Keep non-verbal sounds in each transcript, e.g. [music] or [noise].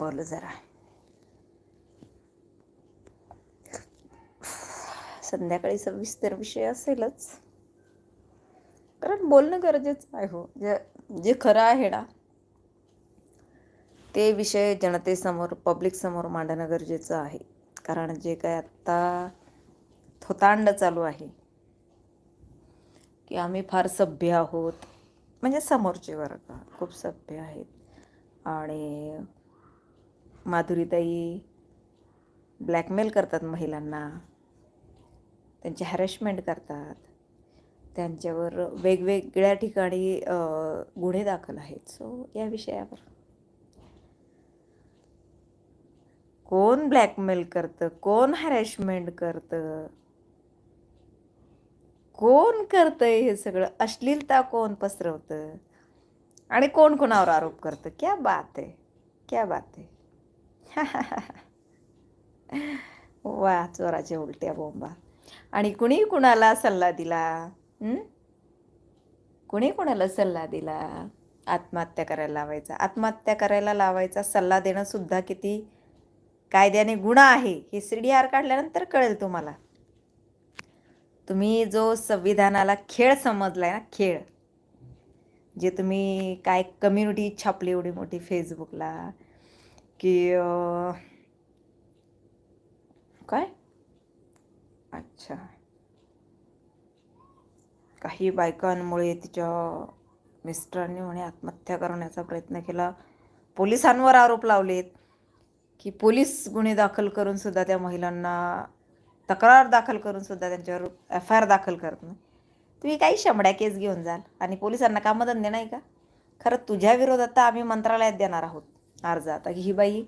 बोल जरा. संध्याकाळी सविस्तर विषय असेलच. कारण बोलणं गरजेचं आहे हो. जे जे खरं आहे ना ते विषय जनतेसमोर पब्लिक समोर मांडणं गरजेचं आहे. कारण जे काय आत्ता थोतांड चालू आहे की आम्ही फार सभ्य आहोत. म्हणजे समोरचे वर्ग खूप सभ्य आहेत. आणि माधुरीताई ब्लॅकमेल करतात महिलांना. त्यांची हॅरॅशमेंट करतात. त्यांच्यावर वेगवेगळ्या ठिकाणी गुन्हे दाखल आहेत. सो या विषयावर. कोण ब्लॅकमेल करतं? कोण हॅरॅशमेंट करतं? कोण करतंय हे सगळं? अश्लीलता कोण पसरवतं? आणि कोण कोणावर आरोप करतं? क्या बात आहे. क्या बात आहे. [laughs] वा चोराच्या उलट्या बोंबा. आणि कुणी कुणाला सल्ला दिला? कुणी कुणाला सल्ला दिला? आत्महत्या करायला लावायचा. आत्महत्या करायला लावायचा सल्ला देणं सुद्धा किती कायद्याने गुन्हा आहे हे सी डी आर काढल्यानंतर कळेल तुम्हाला. तुम्ही जो संविधानाला खेळ समजलाय ना खेळ जे तुम्ही काय कम्युनिटी छापली एवढी मोठी फेसबुकला की काय? अच्छा. काही बायकांमुळे तिच्या मिस्टरांनी म्हणे आत्महत्या करण्याचा प्रयत्न केला. पोलिसांवर आरोप लावलेत की पोलीस गुन्हे दाखल करून सुद्धा त्या महिलांना तक्रार दाखल करून सुद्धा त्यांच्यावर एफ आय आर दाखल करत नाही. तुम्ही काही शंभड्या केस घेऊन जाल आणि पोलिसांना कामधंदे नाही का? खरं तुझ्या विरोधात तर आम्ही मंत्रालयात देणार आहोत. अर्ज. आता की ही बाई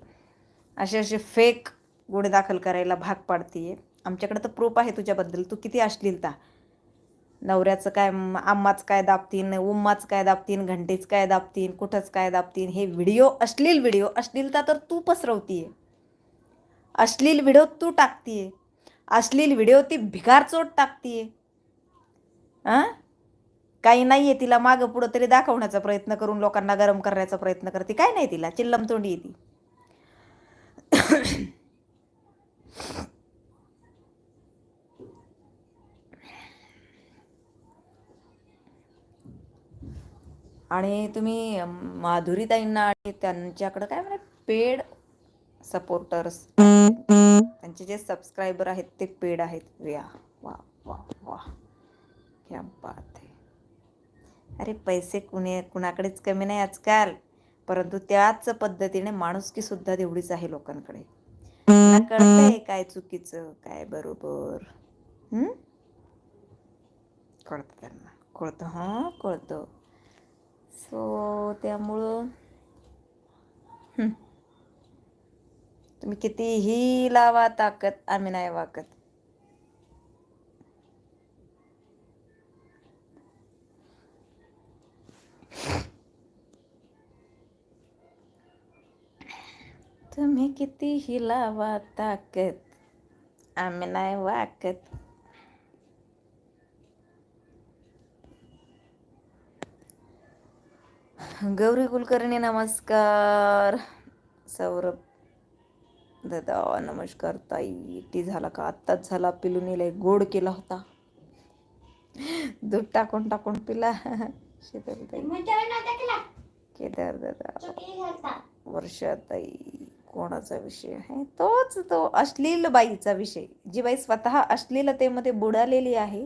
असे असे फेक गुन्हे दाखल करायला भाग पाडतीये. आमच्याकडे तर प्रूफ आहे तुझ्याबद्दल. तू किती अश्लीलता नवऱ्याचं काय आम्माच काय दाबतीन उम्माच काय दाबतीन घंटेच काय दाबतीन कुठंच काय दाबतीन? हे व्हिडिओ अश्लील व्हिडिओ अश्लीलता तर तू पसरवतीये. अश्लील व्हिडिओ तू टाकतीये. अश्लील व्हिडिओ ती भिगारचोट टाकतीये. हां काही नाहीये तिला मागं पुढं तरी दाखवण्याचा प्रयत्न करून लोकांना गरम करण्याचा प्रयत्न करते. काय नाही तिला चिल्लम तोंडी ती. आणि तुम्ही माधुरीताईंना आणि त्यांच्याकडं काय म्हणे पेड सपोर्टर्स. त्यांचे जे सबस्क्रायबर आहेत ते पेड आहेत. या वा वा वा क्या बात आहे. अरे पैसे कुणी कुणाकडेच कमी नाही आजकाल. परंतु त्याच पद्धतीने माणुसकी सुद्धा तेवढीच आहे लोकांकडे. कळतंय काय चुकीचं काय बरोबर? कळतं त्यांना. कळतं हां कळतं. सो त्यामुळं. तुम्ही कितीही लावा ताकद आम्ही नाही वाकत तुम्ही कितीही लावा ताकद आम्ही नाही वाकत. गौरी कुलकर्णी नमस्कार. सौरभ दादा नमस्कार ताई. टी झाला का? आत्ताच झाला. पिलुनीला गोड केला होता. दूध टाकून टाकून पिला. शीतल ताई केदार दादा. वर्षाताई कोणाचा विषय आहे? तोच तो अश्लील बाईचा विषय जी बाई स्वतः अश्लीलतेमध्ये बुडालेली आहे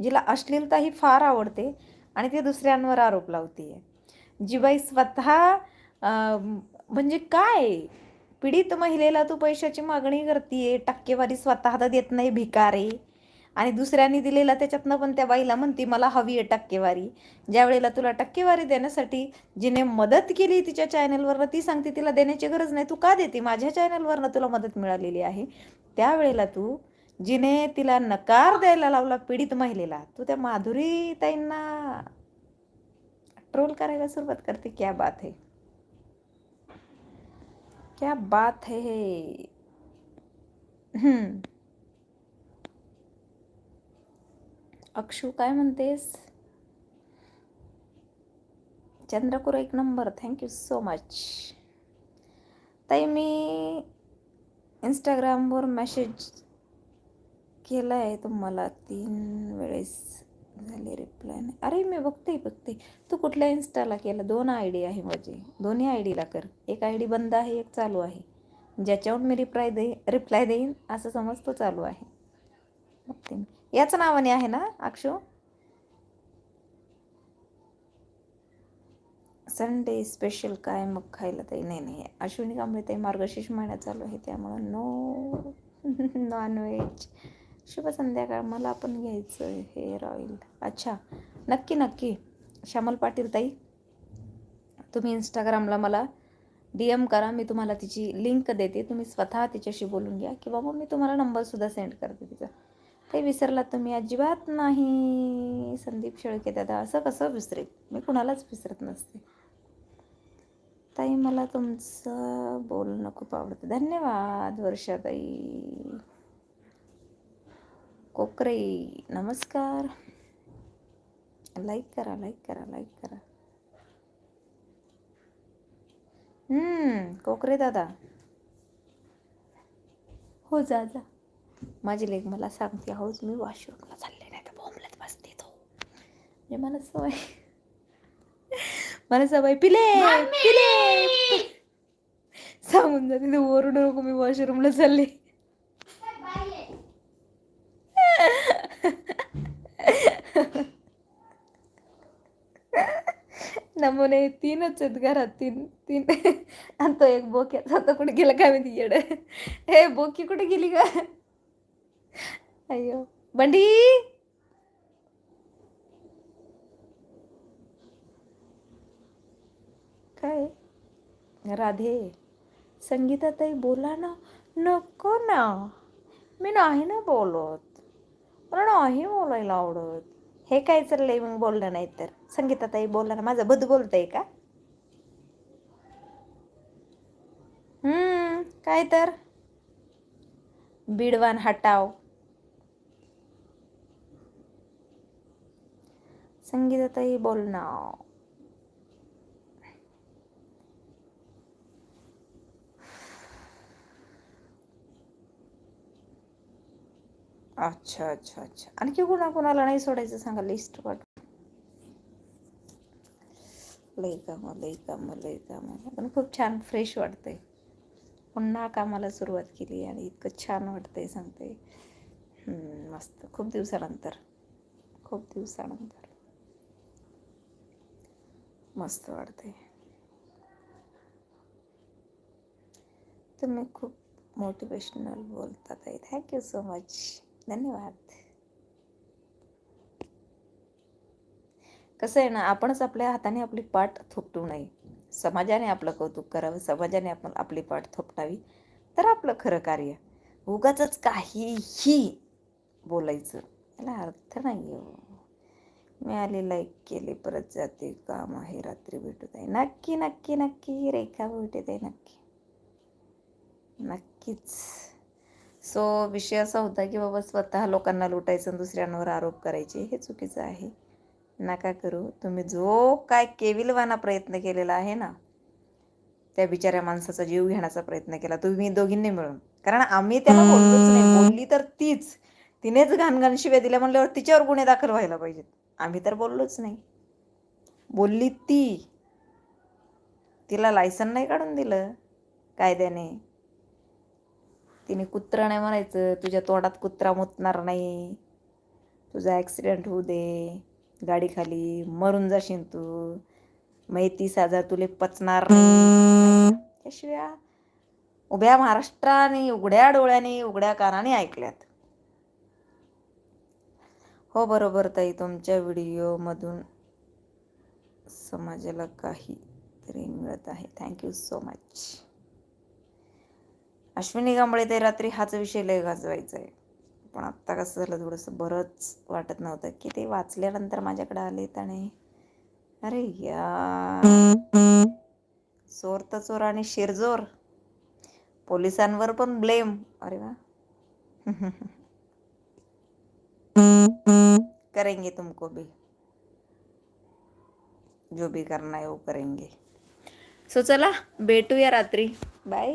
जिला अश्लीलता ही फार आवडते आणि ती दुसऱ्यांवर आरोप लावते जी बाई स्वतः म्हणजे काय? पीडित महिलेला तू पैशाची मागणी करतीये टक्केवारी स्वतः तर देत नाही भिकारी. आणि दुसऱ्यांनी दिलेला त्याच्यातनं पण त्या बाईला म्हणती मला हवी आहे टक्केवारी. ज्या वेळेला तुला टक्केवारी देण्यासाठी जिने मदत केली तिच्या चॅनलवरनं ती सांगते तिला देण्याची गरज नाही तू का देते? माझ्या चॅनलवरनं तुला मदत मिळालेली आहे. त्यावेळेला तू जिने तिला नकार द्यायला लावला पीडित महिलेला तू त्या माधुरी ताईंना ट्रोल करायला सुरुवात करते. क्या बात है. क्या बात है. हम्म. अक्षू काय म्हणतेस? चंद्रकुर एक नंबर थँक्यू सो मच ताई मी इंस्टाग्रामवर मेसेज केला आहे तुम्हाला तीन वेळेस झाले रिप्लाय नाही अरे मी बघते बघते. तू कुठल्या इन्स्टाला केला? दोन आय डी आहे माझी. दोन्ही आय डीला कर. एक आय डी बंद आहे एक चालू आहे. ज्याच्यावर मी रिप्लाय दे रिप्लाय देईन असं समज तो चालू आहे. बघते मी. याच नावाने आहे ना अक्षू? संडे स्पेशल काय मग खायला ताई? नाही नाही. अश्विनी कांबळे ताई मार्गशीर्ष महिना चालू आहे त्यामुळं नो नॉनव्हेज [laughs] शुभ संध्याकाळ मला पण घ्यायचं आहे हेअर ऑइल अच्छा नक्की नक्की. श्यामल पाटील ताई तुम्ही इंस्टाग्रामला मला डी एम करा मी तुम्हाला तिची लिंक देते. तुम्ही स्वतः तिच्याशी बोलून घ्या किंवा मग मी तुम्हाला नंबरसुद्धा सेंड करते तिचा. ते विसरला तुम्ही अजिबात नाही. संदीप शेळके दादा असं कसं विसरेल? मी कुणालाच विसरत नसते. ताई मला तुमचं बोलणं खूप आवडतं. धन्यवाद वर्षाताई. कोकरे नमस्कार. लाईक करा लाईक करा लाईक करा. हम्म, कोकरे दादा. हो जा जा. माझी लेक मला सांगते हौज मी वॉशरूमला चालले नाही तर बोंबलत बसते तो. म्हणजे मला सवय. मला सवय पिले पिले. सांगून जाते तू ओरडू नको मी वॉशरूमला चालले. नमुने तीनच आहेत घरात तीन तीन. आणि तो एक बोक्याचा आता कुठे गेला काय माहिती येड. हे बोकी कुठे गेली का अय्यो बंडी काय राधे संगीताताई बोला ना नको ना मी नाही ना बोलत मला नाही बोलायला आवडत हे काय चाललंय मग बोललं नाही तर संगीताताई बोला ना माझं बुद्ध बोलतंय का हम्म काय तर बिडवान हटाव संगीताताई बोल ना. अच्छा अच्छा अच्छा. आणखी कुणा कुणाला नाही सोडायचं सांगा लिस्ट पाठ लई कामं लई कामं लई कामं. पण खूप छान फ्रेश वाटतंय. पुन्हा कामाला सुरुवात केली आणि इतकं छान वाटतंय सांगते मस्त. खूप दिवसानंतर. खूप दिवसानंतर. मस्त वाढते तुम्ही खूप मोटिवेशनल बोलतात आहे थँक्यू सो मच धन्यवाद. कसं आहे ना आपणच आपल्या हाताने आपली पाठ थोपटू नये. समाजाने आपलं कौतुक करावं समाजाने आपण आपली पाठ थोपटावी. तर आपलं खरं कार्य. उगाच काहीही बोलायचं. याला अर्थ नाही हो. मी आले लाईक केले परत जाते. काम आहे रात्री भेटत आहे नक्की नक्की नक्की. रेखा भेटत आहे नक्की. नक्कीच. सो विषय असा होता की बाबा स्वतः लोकांना लुटायचं आणि दुसऱ्यांवर आरोप करायचे हे चुकीचं आहे. नका करू. तुम्ही जो काय केविलवाना प्रयत्न केलेला आहे ना त्या बिचाऱ्या माणसाचा जीव घेण्याचा प्रयत्न केला तुम्ही दोघींनी मिळून. कारण आम्ही त्याला बोललोच नाही. बोलली तर तीच. तिनेच घाणघाण शिव्या दिल्या म्हणल्यावर तिच्यावर गुन्हे दाखल व्हायला पाहिजेत. आम्ही तर बोललोच नाही. बोलली ती. तिला लायसन नाही काढून दिलं. कायद्याने. तिने कुत्रा नाही म्हणायचं तुझ्या तोंडात कुत्रा मुतणार नाही. तुझा ॲक्सिडेंट होऊ दे. गाडीखाली मरून जाशील तू. मग तीस हजार तुले पचणार नाही. त्याशिवाय उभ्या महाराष्ट्राने उघड्या डोळ्याने उघड्या कानाने ऐकल्यात. हो बरोबर ताई. तुमच्या व्हिडिओमधून समाजाला काही तरी मिळत आहे. Thank you so much Ashwini Kamble ते रात्री हाच विषय लय गाजवायचा आहे पण आत्ता कसं झालं थोडंसं बरंच वाटत नव्हतं की ते वाचल्यानंतर माझ्याकडे आले आणि अरे या चोर तर चोर आणि शिरजोर. पोलिसांवर पण ब्लेम. अरे वा. [laughs] करेंगे तुमको भी। जो भी करना है वो करेंगे। सो चला चला भेटूया रात्री। बाय